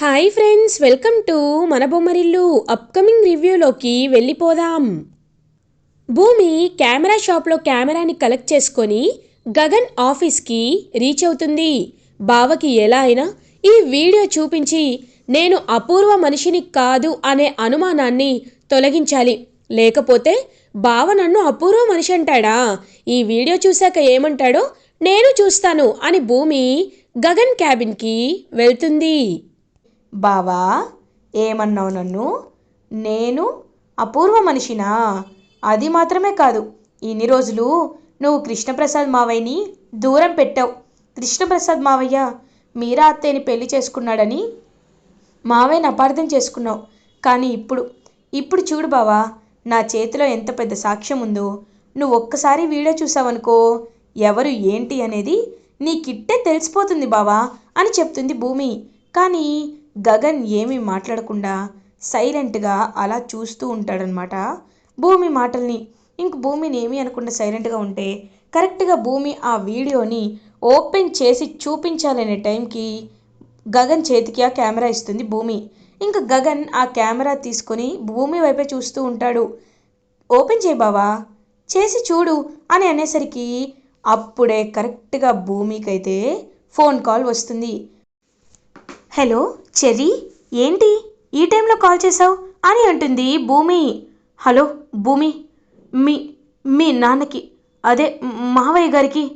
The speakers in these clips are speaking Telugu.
హాయ్ ఫ్రెండ్స్ వెల్కమ్ టు మన బొమ్మరిల్లు అప్కమింగ్ రివ్యూలోకి వెళ్ళిపోదాం. భూమి కెమెరా షాప్లో కెమెరాని కలెక్ట్ చేసుకొని గగన్ ఆఫీస్కి రీచ్ అవుతుంది. బావకి ఎలా అయినా ఈ వీడియో చూపించి నేను అపూర్వ మనిషిని కాదు అనే అనుమానాన్ని తొలగించాలి. లేకపోతే బావ నన్ను అపూర్వ మనిషి అంటాడా? ఈ వీడియో చూశాక ఏమంటాడో నేను చూస్తాను అని భూమి గగన్ క్యాబిన్కి వెళ్తుంది. బావా ఏమన్నావు నన్ను? నేను అపూర్వ మనిషినా? అది మాత్రమే కాదు ఇన్ని రోజులు నువ్వు కృష్ణప్రసాద్ మావయ్యని దూరం పెట్టావు. కృష్ణప్రసాద్ మావయ్య మీరా అత్తయ్యని పెళ్ళి చేసుకున్నాడని మావయ్యని అపార్థం చేసుకున్నావు. కానీ ఇప్పుడు ఇప్పుడు చూడు బావా నా చేతిలో ఎంత పెద్ద సాక్ష్యం ఉందో. నువ్వు ఒక్కసారి వీడియో చూసావనుకో ఎవరు ఏంటి అనేది నీకిట్టే తెలిసిపోతుంది బావా అని చెప్తుంది భూమి. కానీ గగన్ ఏమీ మాట్లాడకుండా సైలెంట్గా అలా చూస్తూ ఉంటాడనమాట భూమి మాటల్ని ఇంక భూమిని ఏమీ అనకుండా సైలెంట్గా ఉంటే కరెక్ట్గా భూమి ఆ వీడియోని ఓపెన్ చేసి చూపించాలనే టైంకి గగన్ చేతికి ఆ కెమెరా ఇస్తుంది భూమి. ఇంకా గగన్ ఆ కెమెరా తీసుకొని భూమి వైపే చూస్తూ ఉంటాడు. ఓపెన్ చేయి బావా చేసి చూడు అని అనేసరికి అప్పుడే కరెక్ట్గా భూమికైతే ఫోన్ కాల్ వస్తుంది. హలో చెర్రీ ఏంటి? ఈ టైంలో కాల్ చేసావు అని అంటుంది భూమి. హలో భూమి మీ మీ నాన్నకి అదే మావయ్య గారికి.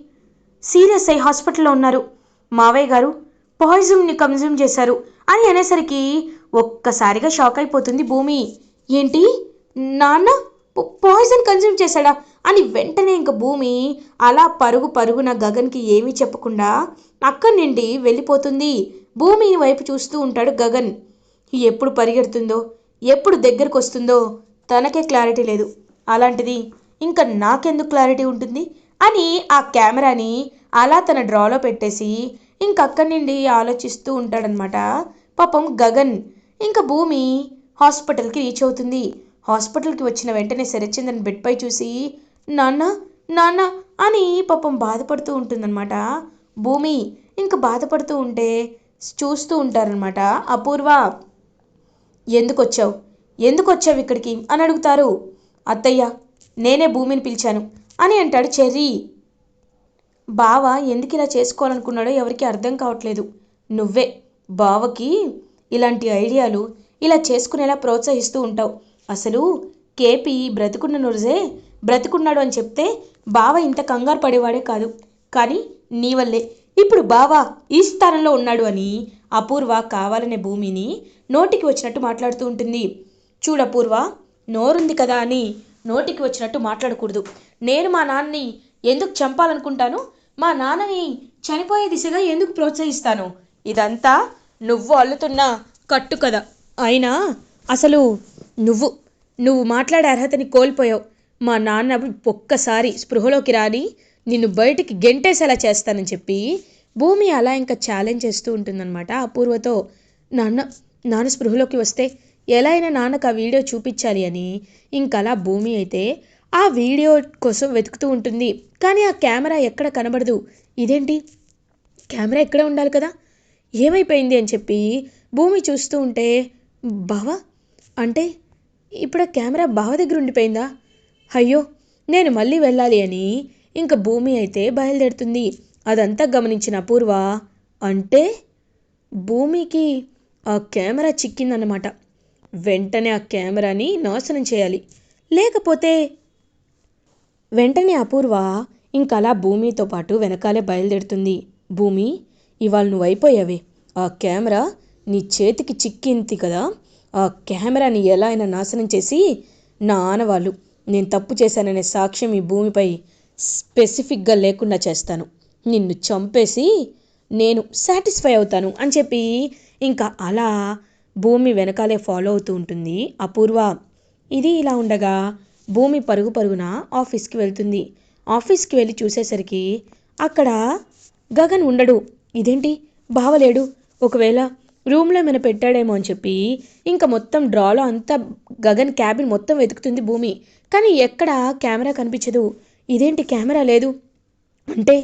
సీరియస్ అయి హాస్పిటల్లో ఉన్నారు. మావయ్య గారు పాయిజన్ని కన్జ్యూమ్ చేశారు అని అనేసరికి ఒక్కసారిగా షాక్ అయిపోతుంది భూమి. ఏంటి? నాన్న పాయిజన్ కన్జ్యూమ్ చేశాడా? అని వెంటనే ఇంక భూమి అలా పరుగు పరుగున గగన్కి ఏమీ చెప్పకుండా అక్కడి నుండి వెళ్ళిపోతుంది. భూమి వైపు చూస్తూ ఉంటాడు గగన్. ఎప్పుడు పరిగెడుతుందో ఎప్పుడు దగ్గరకు వస్తుందో తనకే క్లారిటీ లేదు. అలాంటిది ఇంకా నాకెందుకు క్లారిటీ ఉంటుంది? అని ఆ కెమెరాని అలా తన డ్రాలో పెట్టేసి ఇంకక్కడి నుండి ఆలోచిస్తూ ఉంటాడనమాట పాపం గగన్. ఇంకా భూమి హాస్పిటల్కి రీచ్ అవుతుంది. హాస్పిటల్కి వచ్చిన వెంటనే శరత్చంద్రన్ బెడ్పై చూసి నాన్న నాన్న అని పాపం బాధపడుతూ ఉంటుందన్నమాట. భూమి ఇంకా బాధపడుతూ ఉంటే చూస్తూ ఉంటారనమాట అపూర్వ ఎందుకు వచ్చావు ఎందుకు వచ్చావు ఇక్కడికి? అని అడుగుతారు. అత్తయ్య నేనే భూమిని పిలిచాను అని అంటాడు చెర్రీ. బావ ఎందుకు ఇలా చేసుకోవాలనుకున్నాడో ఎవరికి అర్థం కావట్లేదు. నువ్వే బావకి ఇలాంటి ఐడియాలు ఇలా చేసుకునేలా ప్రోత్సహిస్తూ ఉంటావు. అసలు కేపీ బ్రతుకున్న నురుజే బ్రతుకున్నాడు అని చెప్తే బావ ఇంత కంగారు పడేవాడే కాదు. కానీ నీ వల్లే. ఇప్పుడు బావా ఈ స్థానంలో ఉన్నాడు అని అపూర్వ కావాలనే భూమిని నోటికి వచ్చినట్టు మాట్లాడుతూ ఉంటుంది. చూడు అపూర్వ నోరుంది కదా అని నోటికి వచ్చినట్టు మాట్లాడకూడదు. నేను మా నాన్నని ఎందుకు చంపాలనుకుంటాను? మా నాన్నని చనిపోయే దిశగా ఎందుకు ప్రోత్సహిస్తాను? ఇదంతా నువ్వు అల్లుతున్న కట్టు కదా అయినా అసలు నువ్వు నువ్వు మాట్లాడే అర్హతని కోల్పోయావు. మా నాన్న ఒక్కసారి స్పృహలోకి రాని నిన్ను బయటికి గెంటేసేలా చేస్తానని చెప్పి భూమి అలా ఇంకా ఛాలెంజ్ చేస్తూ ఉంటుందన్నమాట. అపూర్వతో నాన్న నాన్న స్పృహలోకి వస్తే ఎలా అయినా నాన్నకు ఆ వీడియో చూపించాలి అని. ఇంకలా భూమి అయితే ఆ వీడియో కోసం వెతుకుతూ ఉంటుంది. కానీ ఆ కెమెరా ఎక్కడ కనబడదు. ఇదేంటి? కెమెరా ఎక్కడ ఉండాలి కదా? ఏమైపోయింది? అని చెప్పి భూమి చూస్తూ ఉంటే బావా అంటే ఇప్పుడు ఆ కెమెరా బావ దగ్గర ఉండిపోయిందా? అయ్యో నేను మళ్ళీ వెళ్ళాలి అని. ఇంకా భూమి అయితే బయలుదేరుతుంది. అదంతా గమనించిన అపూర్వ అంటే భూమికి ఆ కెమెరా చిక్కిందన్నమాట. వెంటనే ఆ కెమెరాని నాశనం చేయాలి. లేకపోతే వెంటనే అపూర్వ ఇంకలా భూమితో పాటు వెనకాలే బయలుదేరుతుంది. భూమి ఇవాళ నువ్వు అయిపోయావే. ఆ కెమెరా నీ చేతికి చిక్కింది కదా. ఆ కెమెరాని ఎలా అయినా నాశనం చేసి నా ఆనవాళ్ళు నేను తప్పు చేశాననే సాక్ష్యం ఈ భూమిపై స్పెసిఫిక్గా లేకుండా చేస్తాను. నిన్ను చంపేసి నేను సాటిస్ఫై అవుతాను అని చెప్పి ఇంకా అలా భూమి వెనకాలే ఫాలో అవుతూ ఉంటుంది. అపూర్వ ఇది ఇలా ఉండగా భూమి పరుగు పరుగున ఆఫీస్కి వెళ్తుంది. ఆఫీస్కి వెళ్ళి చూసేసరికి అక్కడ గగన్ ఉండడు. ఇదేంటి? బావలేడు. ఒకవేళ రూమ్లో ఏమైనా పెట్టాడేమో అని చెప్పి ఇంకా మొత్తం డ్రాలో అంతా గగన్ క్యాబిన్ మొత్తం వెతుకుతుంది భూమి. కానీ ఎక్కడ కెమెరా కనిపించదు. ఇదేంటి కెమెరా లేదు? అంటే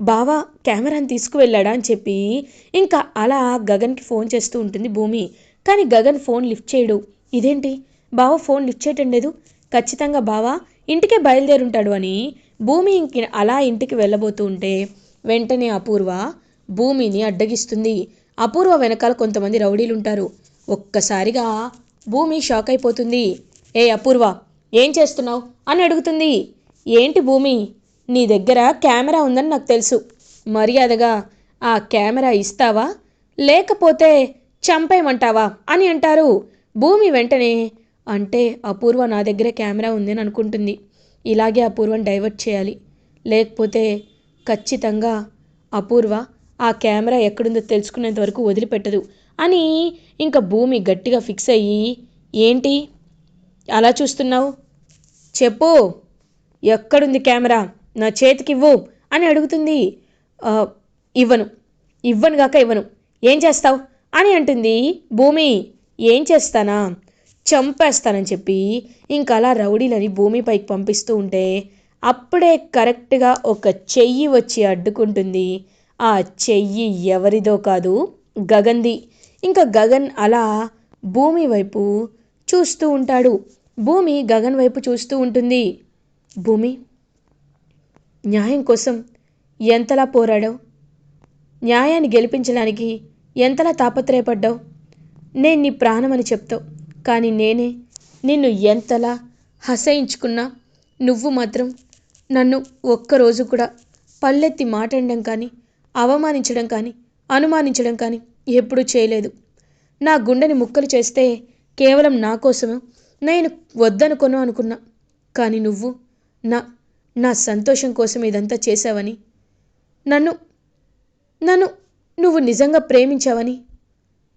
బావా కెమెరాని తీసుకువెళ్ళాడా అని చెప్పి ఇంకా అలా గగన్కి ఫోన్ చేస్తూ ఉంటుంది భూమి. కానీ గగన్ ఫోన్ లిఫ్ట్ చేయడు. ఇదేంటి? బావ ఫోన్ లిఫ్ట్ చేయటం లేదు. ఖచ్చితంగా బావా ఇంటికే బయలుదేరుంటాడు అని భూమి ఇంక అలా ఇంటికి వెళ్ళబోతూ ఉంటే వెంటనే అపూర్వ భూమిని అడ్డగిస్తుంది. అపూర్వ వెనకాల కొంతమంది రౌడీలు ఉంటారు ఒక్కసారిగా భూమి షాక్ అయిపోతుంది. ఏ అపూర్వ ఏం చేస్తున్నావు? అని అడుగుతుంది. ఏంటి భూమి నీ దగ్గర కెమెరా ఉందని నాకు తెలుసు. మర్యాదగా ఆ కెమెరా ఇస్తావా? లేకపోతే చంపేయమంటావా? అని అంటారు. భూమి వెంటనే అంటే అపూర్వ నా దగ్గర కెమెరా ఉందని అనుకుంటుంది. ఇలాగే అపూర్వం డైవర్ట్ చేయాలి. లేకపోతే ఖచ్చితంగా అపూర్వ ఆ కెమెరా ఎక్కడుందో తెలుసుకునేంత వరకు వదిలిపెట్టదు. అని ఇంకా భూమి గట్టిగా ఫిక్స్ అయ్యి ఏంటి? అలా చూస్తున్నావు? చెప్పు. ఎక్కడుంది కెమెరా? నా చేతికివ్వు అని అడుగుతుంది ఇవ్వను. ఇవ్వను గాక ఇవ్వను. ఏం చేస్తావు? అని అంటుంది భూమి ఏం చేస్తానా? చంపేస్తానని చెప్పి ఇంకా అలా రౌడీలని భూమిపైకి పంపిస్తూ ఉంటే అప్పుడే కరెక్ట్గా ఒక చెయ్యి వచ్చి అడ్డుకుంటుంది. ఆ చెయ్యి ఎవరిదో కాదు గగన్ది. ఇంకా గగన్ అలా భూమి వైపు చూస్తూ ఉంటాడు. భూమి గగన్ వైపు చూస్తూ ఉంటుంది. భూమి న్యాయం కోసం ఎంతలా పోరాడావు? న్యాయాన్ని గెలిపించడానికి ఎంతలా తాపత్రయపడ్డావు? నేను నీ ప్రాణమని చెప్తావు కానీ నేనే నిన్ను ఎంతలా హసయించుకున్నా నువ్వు మాత్రం నన్ను ఒక్కరోజు కూడా పల్లెత్తి మాట్లాడడం కానీ అవమానించడం కానీ అనుమానించడం కానీ ఎప్పుడూ చేయలేదు. నా గుండెని ముక్కలు చేస్తే కేవలం నా కోసమే నేను వద్దనుకోను అనుకున్నా కానీ నువ్వు నా నా సంతోషం కోసం ఇదంతా చేశావని? నన్ను నన్ను నువ్వు నిజంగా ప్రేమించావని?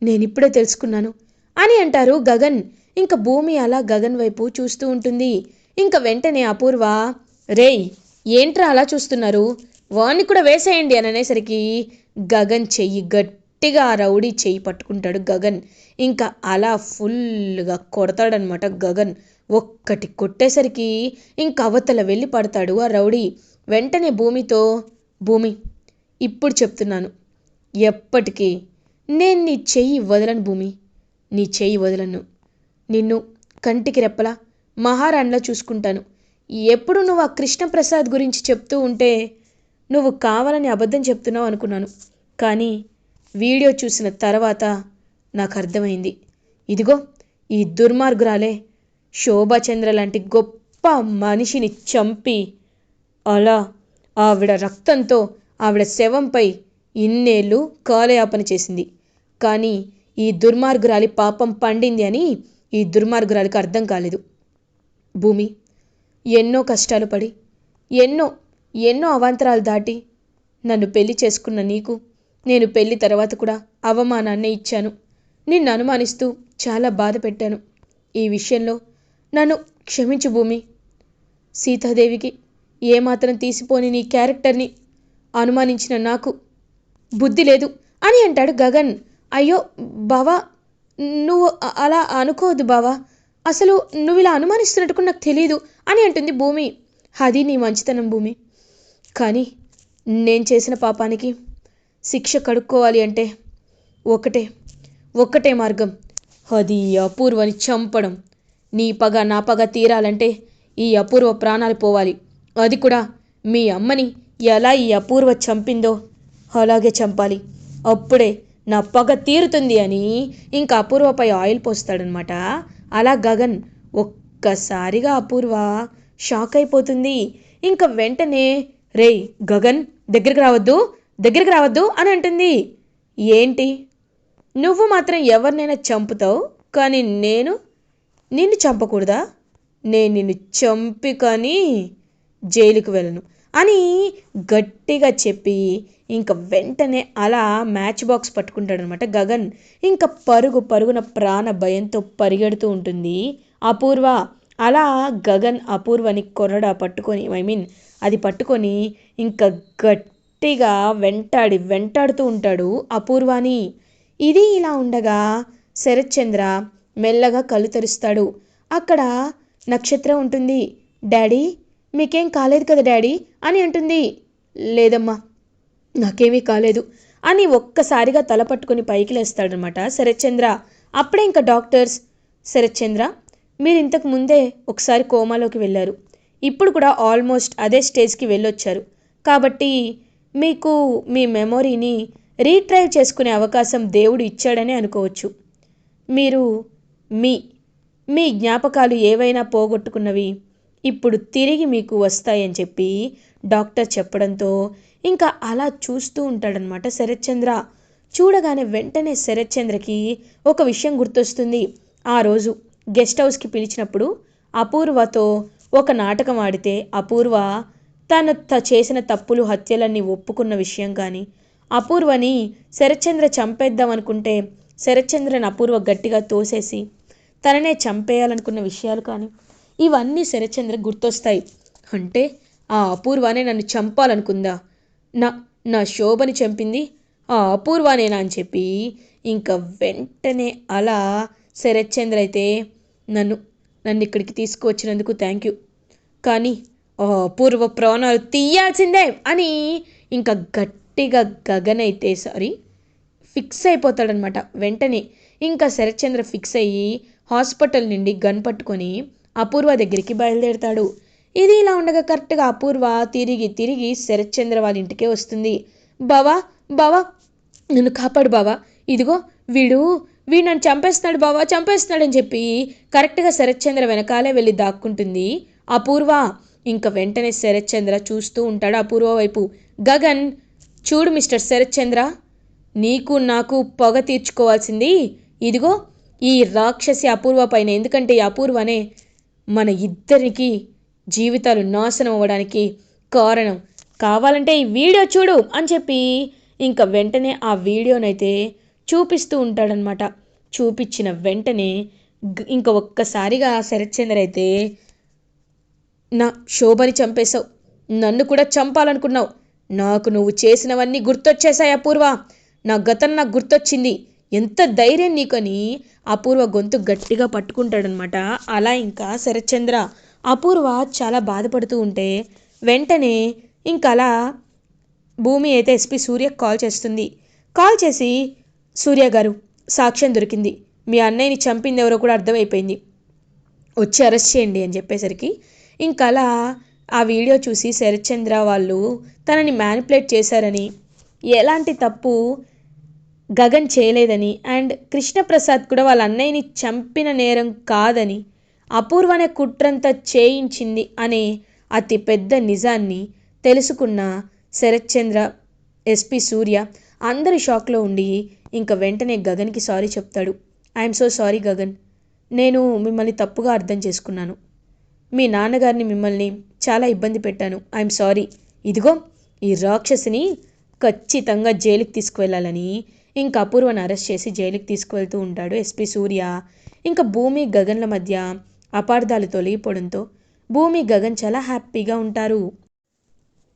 నేనిప్పుడే తెలుసుకున్నాను. అని అంటారు గగన్. ఇంకా భూమి అలా గగన్ వైపు చూస్తూ ఉంటుంది. ఇంకా వెంటనే అపూర్వ రేయ్ ఏంట్రా అలా చూస్తున్నారు? వాణ్ణి కూడా వేసేయండి అని అనేసరికి గగన్ చెయ్యి గట్టిగా ఆ రౌడీ చెయ్యి పట్టుకుంటాడు గగన్. ఇంకా అలా ఫుల్గా కొడతాడనమాట గగన్. ఒక్కటి కొట్టేసరికి ఇంక అవతల వెళ్ళి పడతాడు ఆ రౌడీ. వెంటనే భూమితో భూమి ఇప్పుడు చెప్తున్నాను. ఎప్పటికీ నేను నీ చెయ్యి వదలను భూమి. నీ చెయ్యి వదలను. నిన్ను కంటికి రెప్పలా మహారాణిలా చూసుకుంటాను. ఎప్పుడు నువ్వు ఆ కృష్ణప్రసాద్ గురించి చెప్తూ ఉంటే నువ్వు కావాలని అబద్ధం చెప్తున్నావు అనుకున్నాను. కానీ వీడియో చూసిన తర్వాత నాకు అర్థమైంది. ఇదిగో ఈ దుర్మార్గురాలే శోభాచంద్ర లాంటి గొప్ప మనిషిని చంపి అలా ఆవిడ రక్తంతో ఆవిడ శవంపై ఇన్నేళ్ళు కాలయాపన చేసింది. కానీ ఈ దుర్మార్గురాలి పాపం పండింది అని ఈ దుర్మార్గురాలికి అర్థం కాలేదు. భూమి ఎన్నో కష్టాలు పడి ఎన్నో ఎన్నో అవాంతరాలు దాటి నన్ను పెళ్ళి చేసుకున్న నీకు నేను పెళ్ళి తర్వాత కూడా అవమానాన్నే ఇచ్చాను. నిన్ను అనుమానిస్తూ చాలా బాధ పెట్టాను. ఈ విషయంలో నన్ను క్షమించు భూమి. సీతాదేవికి ఏమాత్రం తీసిపోని నీ క్యారెక్టర్ని అనుమానించిన నాకు బుద్ధి లేదు అని అంటాడు గగన్. అయ్యో బావా నువ్వు అలా అనుకోవద్దు బావా. అసలు నువ్వు ఇలా అనుమానిస్తున్నట్టుకు నాకు తెలియదు అని అంటుంది భూమి. అది నీ మంచితనం భూమి. కానీ నేను చేసిన పాపానికి శిక్ష కడుక్కోవాలి అంటే ఒకటే ఒక్కటే మార్గం. అది అపూర్వని చంపడం. నీ పగ నా పగ తీరాలంటే ఈ అపూర్వ ప్రాణాలు పోవాలి. అది కూడా మీ అమ్మని ఎలా ఈ అపూర్వ చంపిందో అలాగే చంపాలి. అప్పుడే నా పగ తీరుతుంది అని ఇంకా అపూర్వపై ఆయిల్ పోస్తాడనమాట. అలా గగన్ ఒక్కసారిగా అపూర్వ షాక్ అయిపోతుంది. ఇంకా వెంటనే రేయ్ గగన్ దగ్గరికి రావద్దు దగ్గరికి రావద్దు అని అంటుంది. ఏంటి? నువ్వు మాత్రం ఎవరినైనా చంపుతావు? కానీ నేను నిన్ను చంపకూడదా? నేను నిన్ను చంపి కానీ జైలుకు వెళ్ళను అని గట్టిగా చెప్పి ఇంకా వెంటనే అలా మ్యాచ్ బాక్స్ పట్టుకుంటాడనమాట గగన్. ఇంకా పరుగు పరుగున ప్రాణ భయంతో పరిగెడుతూ ఉంటుంది అపూర్వ. అలా గగన్ అపూర్వని కొరడా పట్టుకొని ఐ మీన్ అది పట్టుకొని ఇంకా గట్టిగా వెంటాడి వెంటాడుతూ ఉంటాడు అపూర్వాని. ఇది ఇలా ఉండగా శరత్చంద్ర మెల్లగా కళ్ళు తెరుస్తాడు. అక్కడ నక్షత్రం ఉంటుంది. డాడీ మీకేం కాలేదు కదా డాడీ? అని అంటుంది. లేదమ్మా నాకేమీ కాలేదు అని ఒక్కసారిగా తల పట్టుకుని పైకి లేస్తాడనమాట శరత్చంద్ర. అప్పుడే ఇంకా డాక్టర్స్ శరత్చంద్ర మీరు ఇంతకు ముందే ఒకసారి కోమాలోకి వెళ్ళారు. ఇప్పుడు కూడా ఆల్మోస్ట్ అదే స్టేజ్కి వెళ్ళొచ్చారు. కాబట్టి మీకు మీ మెమొరీని రీట్రైవ్ చేసుకునే అవకాశం దేవుడు ఇచ్చాడని అనుకోవచ్చు. మీరు మీ మీ జ్ఞాపకాలు ఏవైనా పోగొట్టుకున్నవి ఇప్పుడు తిరిగి మీకు వస్తాయని చెప్పి డాక్టర్ చెప్పడంతో ఇంకా అలా చూస్తూ ఉంటాడనమాట శరత్చంద్ర. చూడగానే వెంటనే శరత్చంద్రకి ఒక విషయం గుర్తొస్తుంది. ఆ రోజు గెస్ట్ హౌస్కి పిలిచినప్పుడు అపూర్వతో ఒక నాటకం ఆడితే అపూర్వ తను త చేసిన తప్పులు హత్యలన్నీ ఒప్పుకున్న విషయం కానీ అపూర్వని శరత్చంద్ర చంపేద్దాం అనుకుంటే శరత్చంద్రని అపూర్వ గట్టిగా తోసేసి తననే చంపేయాలనుకున్న విషయాలు కానీ ఇవన్నీ శరత్చంద్ర గుర్తొస్తాయి. అంటే ఆ అపూర్వానే నన్ను చంపాలనుకుందా? నా నా శోభని చంపింది ఆ అపూర్వానేనా అని చెప్పి ఇంకా వెంటనే అలా శరత్చంద్ర అయితే నన్ను నన్ను ఇక్కడికి తీసుకువచ్చినందుకు థ్యాంక్ యూ కానీ ఆ అపూర్వ ప్రాణాలు తీయాల్సిందే అని ఇంకా గట్టిగా గగన్ అయితే సారీ ఫిక్స్ అయిపోతాడనమాట వెంటనే ఇంకా శరత్చంద్ర ఫిక్స్ అయ్యి హాస్పిటల్ నుండి గన్ పట్టుకొని అపూర్వ దగ్గరికి బయలుదేరుతాడు. ఇది ఇలా ఉండగా కరెక్ట్గా అపూర్వ తిరిగి తిరిగి శరత్చంద్ర వాళ్ళ ఇంటికే వస్తుంది. బావా బావా నన్ను కాపాడు బావా. ఇదిగో వీడు వీడు నన్ను చంపేస్తున్నాడు బావా చంపేస్తున్నాడు అని చెప్పి కరెక్ట్గా శరత్చంద్ర వెనకాలే వెళ్ళి దాక్కుంటుంది అపూర్వ. ఇంకా వెంటనే శరత్చంద్ర చూస్తూ ఉంటాడు అపూర్వ వైపు. గగన్ చూడు మిస్టర్ శరత్చంద్ర నీకు నాకు పొగ తీర్చుకోవాల్సింది. ఇదిగో ఈ రాక్షసి అపూర్వ పైన. ఎందుకంటే ఈ అపూర్వనే మన ఇద్దరికి జీవితాలు నాశనం అవ్వడానికి కారణం. కావాలంటే ఈ వీడియో చూడు అని చెప్పి ఇంకా వెంటనే ఆ వీడియోనైతే చూపిస్తూ ఉంటాడనమాట చూపించిన వెంటనే ఇంకా ఒక్కసారిగా శరత్చంద్ర అయితే నా శోభని చంపేశావు. నన్ను కూడా చంపాలనుకున్నావు. నాకు నువ్వు చేసినవన్నీ గుర్తొచ్చేశాయి అపూర్వ. నా గతం నాకు గుర్తొచ్చింది. ఎంత ధైర్యం నీకని అపూర్వ గొంతు గట్టిగా పట్టుకుంటాడనమాట. అలా ఇంకా శరత్చంద్ర అపూర్వ చాలా బాధపడుతూ ఉంటే వెంటనే ఇంకా అలా భూమి అయితే ఎస్పీ సూర్యకు కాల్ చేస్తుంది. కాల్ చేసి సూర్య గారు సాక్ష్యం దొరికింది. మీ అన్నయ్యని చంపింది ఎవరో కూడా అర్థమైపోయింది. వచ్చి అరెస్ట్ చేయండి అని చెప్పేసరికి ఇంకా అలా ఆ వీడియో చూసి శరత్చంద్ర వాళ్ళు తనని మ్యానిపులేట్ చేశారని ఎలాంటి తప్పు గగన్ చేయలేదని అండ్ కృష్ణప్రసాద్ కూడా వాళ్ళ అన్నయ్యని చంపిన నేరం కాదని అపూర్వనే కుట్రంతా చేయించింది అనే అతి పెద్ద నిజాన్ని తెలుసుకున్న శరత్చంద్ర ఎస్పి సూర్య అందరి షాక్లో ఉండి ఇంకా వెంటనే గగన్కి సారీ చెప్తాడు. I'm so sorry Gagan. నేను మిమ్మల్ని తప్పుగా అర్థం చేసుకున్నాను. మీ నాన్నగారిని మిమ్మల్ని చాలా ఇబ్బంది పెట్టాను. I'm sorry. ఇదిగో ఈ రాక్షసిని ఖచ్చితంగా జైలుకి తీసుకువెళ్ళాలని ఇంకా అపూర్వను అరెస్ట్ చేసి జైలుకి తీసుకువెళ్తూ ఉంటాడు ఎస్పీ సూర్య. ఇంకా భూమి గగన్ల మధ్య అపార్థాలు తొలగిపోవడంతో భూమి గగన్ చాలా హ్యాపీగా ఉంటారు.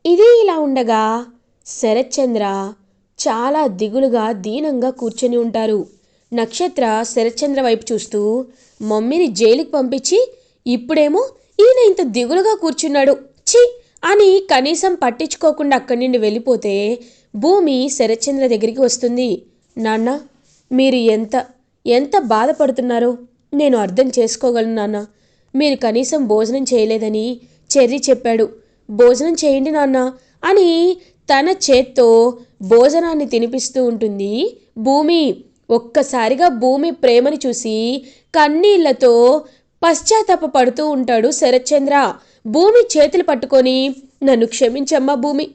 ఇది ఇలా ఉండగా శరత్చంద్ర చాలా దిగులుగా దీనంగా కూర్చొని ఉంటారు. నక్షత్ర శరత్చంద్ర వైపు చూస్తూ మమ్మీని జైలుకి పంపించి ఇప్పుడేమో ఈయన ఇంత దిగులుగా కూర్చున్నాడు. ఛీ! అని కనీసం పట్టించుకోకుండా అక్కడి నుండి వెళ్ళిపోతే భూమి శరత్చంద్ర దగ్గరికి వస్తుంది. నాన్న మీరు ఎంత ఎంత బాధపడుతున్నారో? నేను అర్థం చేసుకోగలను నాన్న. మీరు కనీసం భోజనం చేయలేదని చెర్రీ చెప్పాడు. భోజనం చేయండి నాన్న అని తన చేత్తో భోజనాన్ని తినిపిస్తూ ఉంటుంది. భూమి ఒక్కసారిగా భూమి ప్రేమని చూసి కన్నీళ్ళతో పశ్చాత్తాప పడుతూ ఉంటాడు శరత్చంద్ర. భూమి చేతులు పట్టుకొని నన్ను క్షమించమ్మా భూమి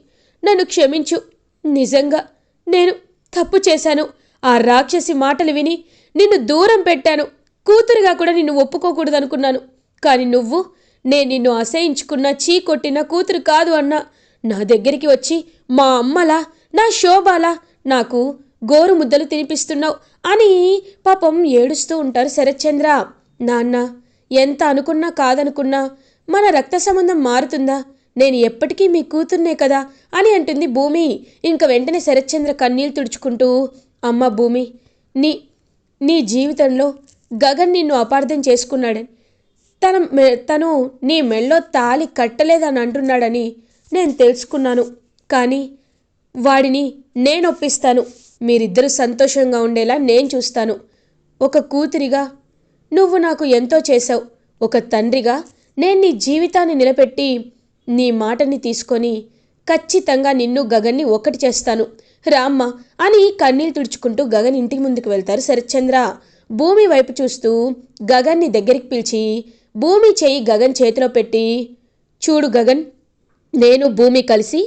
నన్ను క్షమించు నిజంగా నేను తప్పు చేశాను. ఆ రాక్షసి మాటలు విని నిన్ను దూరం పెట్టాను. కూతురుగా కూడా నిన్ను ఒప్పుకోకూడదు అనుకున్నాను కానీ నువ్వు నేను నిన్ను అసహించుకున్న చీ కొట్టిన కూతురు కాదు అన్నా. నా దగ్గరికి వచ్చి మా అమ్మలా నా శోభాలా నాకు గోరు ముద్దలు తినిపిస్తున్నావు అని పాపం ఏడుస్తూ ఉంటారు శరత్చంద్ర. నాన్న ఎంత అనుకున్నా కాదనుకున్నా మన రక్త సంబంధం మారుతుందా? నేను ఎప్పటికీ మీ కూతుర్నే కదా అని అంటుంది భూమి. ఇంక వెంటనే శరత్చంద్ర కన్నీళ్ళు తుడుచుకుంటూ అమ్మ భూమి నీ నీ జీవితంలో గగన్ నిన్ను అపార్థం చేసుకున్నాడని తన మె- తను నీ మెళ్ళో తాలి కట్టలేదని అంటున్నాడని నేను తెలుసుకున్నాను. కానీ వాడిని నేను ఒప్పిస్తాను. మీరిద్దరూ సంతోషంగా ఉండేలా నేను చూస్తాను. ఒక కూతురిగా నువ్వు నాకు ఎంతో చేశావు. ఒక తండ్రిగా నేను నీ జీవితాన్ని నిలబెట్టి నీ మాటని తీసుకొని ఖచ్చితంగా నిన్ను గగన్ని ఒకటి చేస్తాను. రామ్మ అని కన్నీళ్ళు తుడుచుకుంటూ గగన్ ఇంటికి ముందుకు వెళ్తారు శరత్చంద్ర. భూమి వైపు చూస్తూ గగన్ని దగ్గరికి పిలిచి భూమి చేయి గగన్ చేతిలో పెట్టి చూడు గగన్ నేను భూమి కలిసి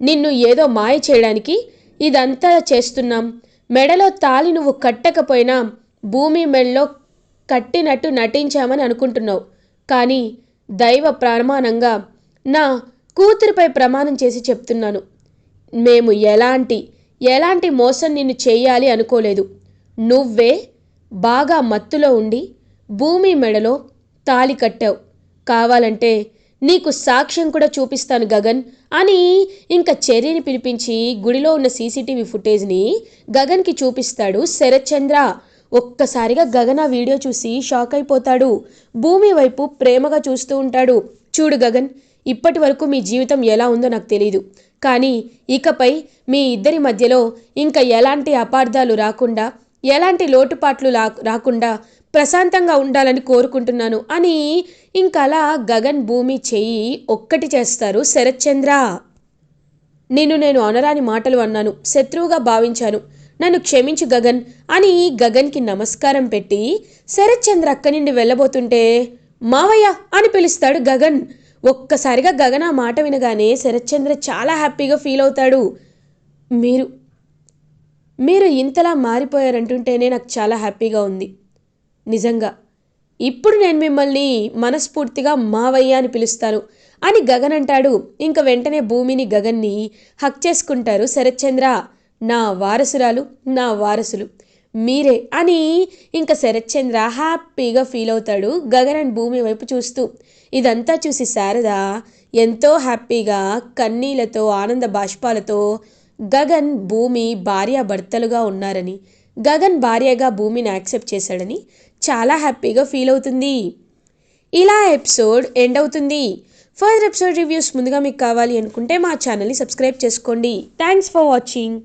నిన్ను ఏదో మాయ చేయడానికి ఇదంతా చేస్తున్నాం. మెడలో తాలి నువ్వు కట్టకపోయినా భూమి మెడలో కట్టినట్టు నటించామని అనుకుంటున్నావు. కానీ దైవ ప్రమాణంగా నా కూతురిపై ప్రమాణం చేసి చెప్తున్నాను. మేము ఎలాంటి ఎలాంటి మోసం నిన్ను చేయాలి అనుకోలేదు. నువ్వే బాగా మత్తులో ఉండి భూమి మెడలో తాలి కట్టావు. కావాలంటే నీకు సాక్ష్యం కూడా చూపిస్తాను గగన్ అని ఇంకా చెర్రీని పిలిపించి గుడిలో ఉన్న సీసీటీవీ ఫుటేజ్ని గగన్కి చూపిస్తాడు శరత్చంద్ర. ఒక్కసారిగా గగన్ ఆ వీడియో చూసి షాక్ అయిపోతాడు. భూమి వైపు ప్రేమగా చూస్తూ ఉంటాడు. చూడు గగన్ ఇప్పటి వరకు మీ జీవితం ఎలా ఉందో నాకు తెలియదు కానీ ఇకపై మీ ఇద్దరి మధ్యలో ఇంకా ఎలాంటి అపార్థాలు రాకుండా ఎలాంటి లోటుపాట్లు రాకుండా ప్రశాంతంగా ఉండాలని కోరుకుంటున్నాను అని ఇంకలా గగన్ భూమి చెయ్యి ఒక్కటి చేస్తారు శరత్చంద్ర. నిన్ను నేను అనరాని మాటలు అన్నాను శత్రువుగా భావించాను. నన్ను క్షమించు గగన్ అని గగన్కి నమస్కారం పెట్టి శరత్చంద్ర అక్క నుండి వెళ్ళబోతుంటే మావయ్య అని పిలుస్తాడు గగన్. ఒక్కసారిగా గగన్ ఆ మాట వినగానే శరత్చంద్ర చాలా హ్యాపీగా ఫీల్ అవుతాడు. మీరు మీరు ఇంతలా మారిపోయారంటుంటేనే నాకు చాలా హ్యాపీగా ఉంది. నిజంగా ఇప్పుడు నేను మిమ్మల్ని మనస్ఫూర్తిగా మావయ్య అని పిలుస్తాను అని గగన్ అంటాడు. ఇంక వెంటనే భూమిని గగన్ని హక్ చేసుకుంటారు శరత్చంద్ర. నా వారసురాలు నా వారసులు. మీరే అని ఇంకా శరత్చంద్ర హ్యాపీగా ఫీల్ అవుతాడు గగన్ అండ్ భూమి వైపు చూస్తూ. ఇదంతా చూసి శారద ఎంతో హ్యాపీగా కన్నీళ్ళతో ఆనంద బాష్పాలతో గగన్ భూమి భార్యాభర్తలుగా ఉన్నారని గగన్ భార్యగా భూమిని యాక్సెప్ట్ చేశాడని చాలా హ్యాపీగా ఫీల్ అవుతుంది. ఇలా ఎపిసోడ్ ఎండ్ అవుతుంది. ఫర్దర్ ఎపిసోడ్ రివ్యూస్ ముందుగా మీకు కావాలి అనుకుంటే మా ఛానల్ని సబ్స్క్రైబ్ చేసుకోండి. Thanks for watching.